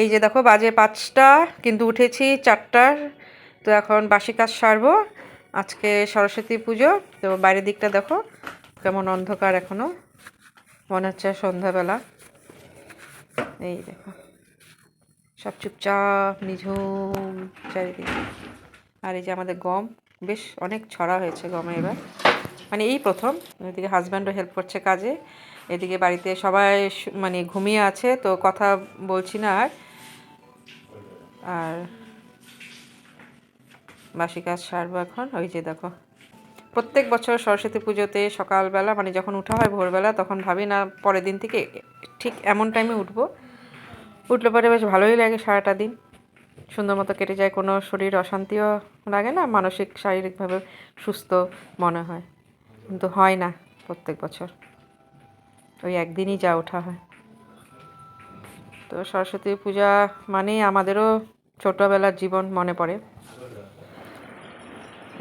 এই যে দেখো, বাজে পাঁচটা, কিন্তু উঠেছি চারটার, তো এখন বাসি কাজ সারবো। আজকে সরস্বতী পুজো, তো বাইরের দিকটা দেখো, কেমন অন্ধকার এখনও। মনে হচ্ছে সন্ধ্যাবেলা। এই দেখো, সব চুপচাপ, নিঝুম চারিদিকে। আর এই যে আমাদের গম, বেশ অনেক ছড়া হয়েছে গমে এবার। মানে এই প্রথম, এদিকে হাজব্যান্ডও হেল্প করছে কাজে। এদিকে বাড়িতে সবাই মানে ঘুমিয়ে আছে, তো কথা বলছি না আর। আর বাসি কাজ সারবো এখন। ওই যে দেখো, প্রত্যেক বছর সরস্বতী পুজোতে সকালবেলা মানে যখন উঠা হয় ভোরবেলা, তখন ভাবি না পরের দিন থেকে ঠিক এমন টাইমে উঠবো। উঠলে পরে বেশ ভালোই লাগে সারাটা দিন। সুন্দর মতো কেটে যায়, কোনো শরীর অশান্তিও লাগে না, মানসিক, শারীরিকভাবে সুস্থ মনে হয়। কিন্তু হয় না প্রত্যেক বছর। ওই একদিনই যা ওঠা হয়। তো সরস্বতী পূজা মানেই আমাদেরও ছোটোবেলার জীবন মনে পড়ে।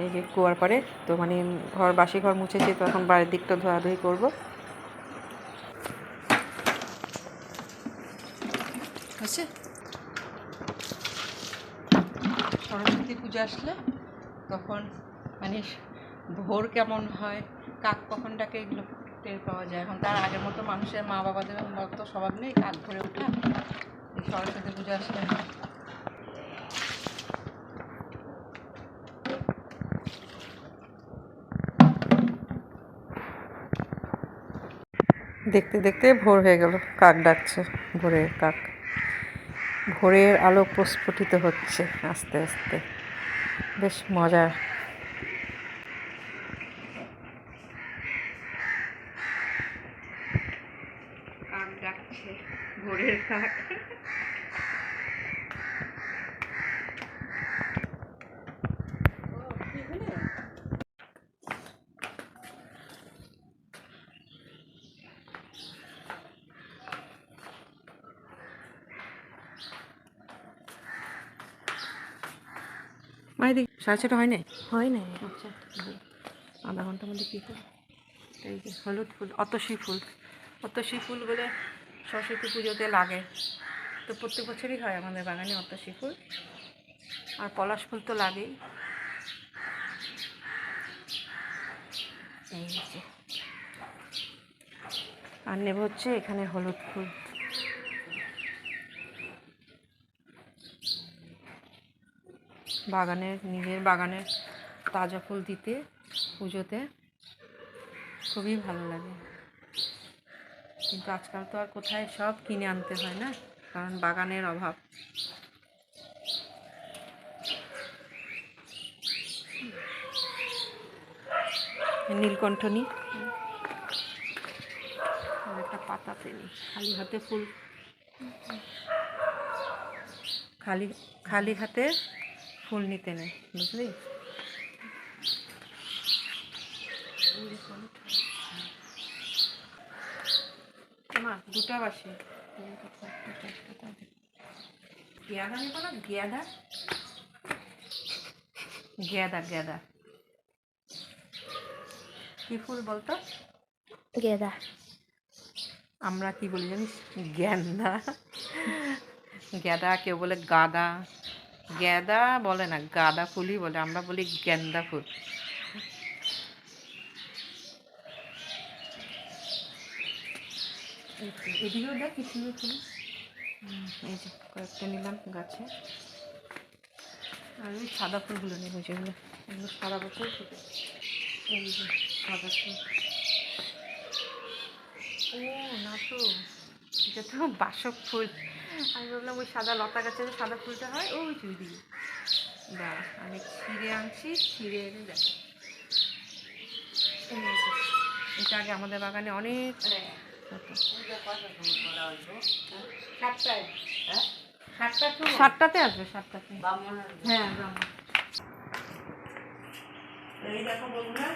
এই যে কুয়ার পরে তো মানে ঘর, বাসি ঘর মুছেছি, তো এখন বাড়ির দিকটা ধোয়াধুয়ি করব। সরস্বতী পুজো আসলে তখন মানে ভোর কেমন হয়, কাক কখন ডাকে এগুলো টের পাওয়া যায়। এখন তার আগের মতো মানুষের মা বাবাদের মতো স্বভাব নেই, কাক ধরে ওঠা সরস্বতী পুজো আসলে দেখতে দেখতে ভোর হয়ে গেল। কাক ডাকছে, ভোরের কাক। ভোরের আলো প্রস্ফুটিত হচ্ছে আস্তে আস্তে। বেশ মজার। সাড়ে ছটা হয় নাই হয় না আচ্ছা আধা ঘণ্টার মধ্যে কী করে এই যে হলুদ ফুল অতসী ফুল। অতসী ফুল বলে সরস্বতী পুজোতে লাগে। তো প্রত্যেক বছরই হয় আমাদের বাগানে অতসী ফুল। আর পলাশ ফুল তো লাগেই। এই যে। আর নেব হচ্ছে এখানে হলুদ ফুল। বাগানের নিজের বাগানের তাজা ফুল দিতে, পুজোতে খুবই ভালো লাগে। কিন্তু আজকাল তো আর কোথায় সব কিনে আনতে হয় না, কারণ বাগানের অভাব। নীলকণ্ঠ নি আর একটা পাতা নি খালি হাতে ফুল। খালি খালি হাতে ফুল নিতে নেই বুঝলি? মা দুটা বাসে। গেঁদা নেব না গেঁদা গেঁদা গেঁদা কি ফুল বলতো? গেদা আমরা কি বলি জানিস? গেন্দা গেঁদা কেউ বলে গাদা। গেঁদা বলে না গাঁদা ফুলই বলে আমরা বলি গেন্দা ফুল। এই তো, এদিকেও দেখ কি সুন্দর ফুল। এই যে কয়েকটা নিলাম গাছে। আর ওই সাদা ফুলগুলো নেব যেগুলো এগুলো সারা বছর ফুটে। এই যে সাদা ফুল। ও না তো এটা তো বাসক ফুল। আমি ভাবলাম ওই সাদা লতা গাছে যে সাদা ফুলটা হয় ওই তুই দিকে। দাঁড়া আমি ছিঁড়ে আনছি, ছিঁড়ে এনে দেখো। এটা আগে আমাদের বাগানে অনেক সাতটাতে আসবে, সাতটাতে। হ্যাঁ এই দেখো বন্ধুরা,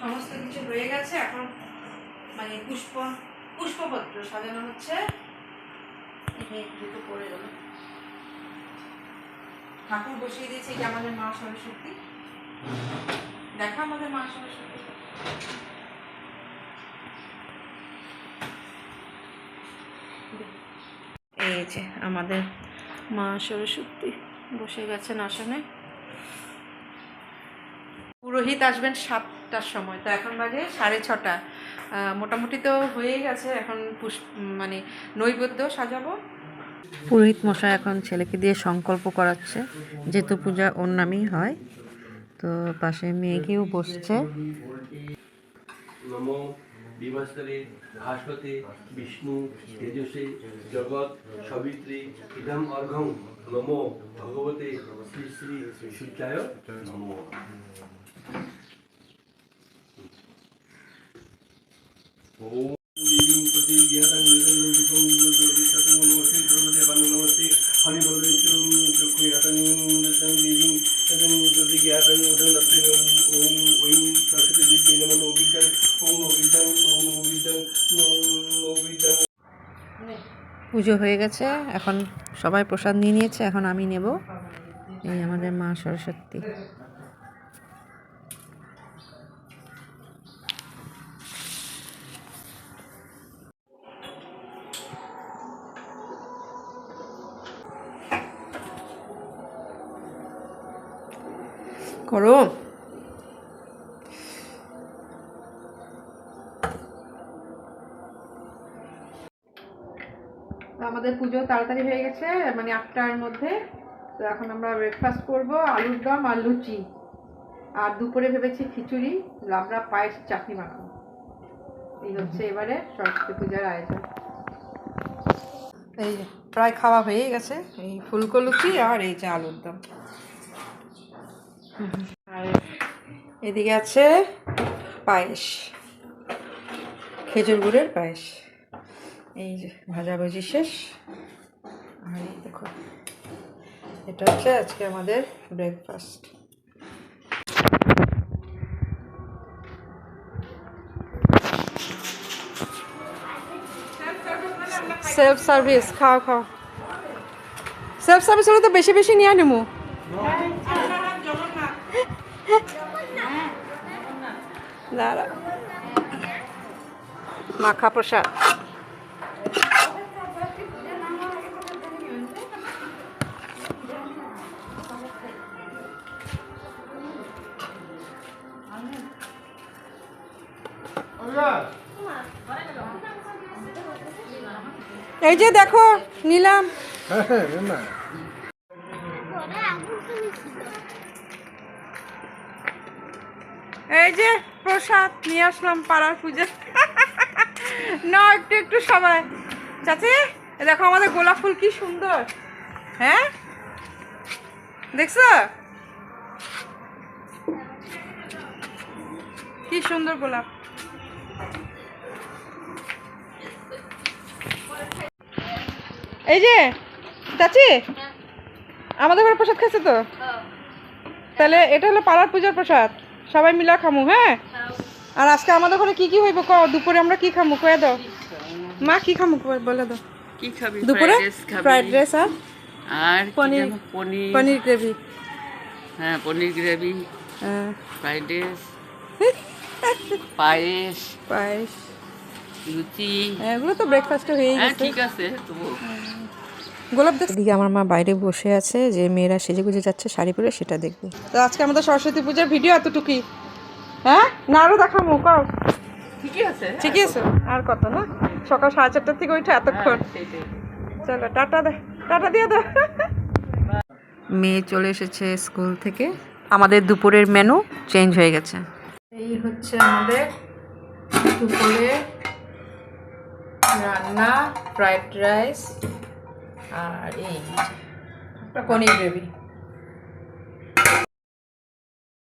সমস্ত কিছু হয়ে গেছে। এখন মানে পুষ্প, পুষ্পপত্র সাজানো হচ্ছে। ঠাকুর বসিয়ে দিয়েছে যে আমাদের মা সরস্বতী? দেখা আমাদের মা সরস্বতী। এই যে আমাদের মা সরস্বতী বসে গেছেন আসনে। পুরোহিত আসবেন সাতটার সময়, তো এখন বাজে সাড়ে ছটা। মোটামুটি তো হয়েই গেছে। এখন পুষ্প মানে নৈবেদ্য সাজাবো। পুরোহিত মশাই এখন ছেলেকে দিয়ে সংকল্প করাচ্ছে যেহেতু পূজা ওর নামেই হয়। তো পাশে মেয়েকেও বসছে। ভাস্বতে বিষ্ণু তেজসে জগৎ সবিত্রী ইদম অর্ঘং নমো ভগবতে শ্রী শ্রী সূর্যায়। নমো। পুজো হয়ে গেছে, এখন সবাই প্রসাদ নিয়ে নিয়েছে, এখন আমি নেব। এই আমাদের মা সরস্বতী। করো। আমাদের পুজো তাড়াতাড়ি হয়ে গেছে মানে আটটার মধ্যে। তো এখন আমরা ব্রেকফাস্ট করব, আলুর দম আর লুচি। আর দুপুরে ভেবেছি খিচুড়ি, লাবড়া, পায়েস, চাটনি মাখাবো এই হচ্ছে এবারে সরস্বতী পূজার আয়োজন। এই প্রায় খাওয়া হয়ে গেছে, এই ফুলকো লুচি আর এই যে আলুর দম। আর এদিকে আছে পায়েস, খেজুর গুড়ের পায়েস। এই যে ভাজাভাজি শেষ। আর দেখো, এটা হচ্ছে আজকে আমাদের ব্রেকফাস্ট সেলফ সার্ভিস খাও খাও। সেলফ সার্ভিস হলে তো বেশি বেশি নিয়ে নেব দাঁড়া। মাখা প্রসাদ। এই যে দেখো নিলাম। এই যে প্রসাদ নিয়ে আসলাম পাড়ার পূজা। না একটু একটু সবাই চাচি দেখো আমাদের গোলাপ ফুল কি সুন্দর। হ্যাঁ? দেখছ? কি সুন্দর গোলাপ। এই যে চাচি আমাদের ঘরে প্রসাদ খাচ্ছে তো? তাহলে এটা হলো পাড়ার পূজার প্রসাদ। সবাই মিলা খামু হ্যাঁ? আর আজকে আমাদের ঘরে কি কি হইব ক দুপুরে আমরা কি খামু কয়ে দাও। মা কি খামু বলে দাও। কি খাবি? দুপুরে? ফ্রাইড রাইস আর? আর পনির। পনির। পনির গ্রেভি। হ্যাঁ পনির গ্রেভি। হ্যাঁ। Fried rice. পায়েস। পায়েস। লুচি। হ্যাঁ, এগুলো তো ব্রেকফাস্টে হয়েই হ্যাঁ গেছে। ঠিক আছে তবু গোলাপ দেখ এদিকে আমার মা বাইরে বসে আছে যে মেয়েরা সেজে গুজে যাচ্ছে শাড়ি পরে সেটা দেখবে। তো আজকে আমাদের সরস্বতী পূজার ভিডিও এতটুকুই। হ্যাঁ? না আরও দেখাবো কও। ঠিকই আছে ঠিকই আছে? আর কত না? সকাল সাড়ে চারটার থেকে উঠে এতক্ষণ। চলো টাটা দে টাটা দিয়ে দে। মেয়ে চলে এসেছে স্কুল থেকে। আমাদের দুপুরের মেনু চেঞ্জ হয়ে গেছে। এই হচ্ছে আমাদের দুপুরে রান্না ফ্রাইড রাইস আর এই পনির গ্রেভি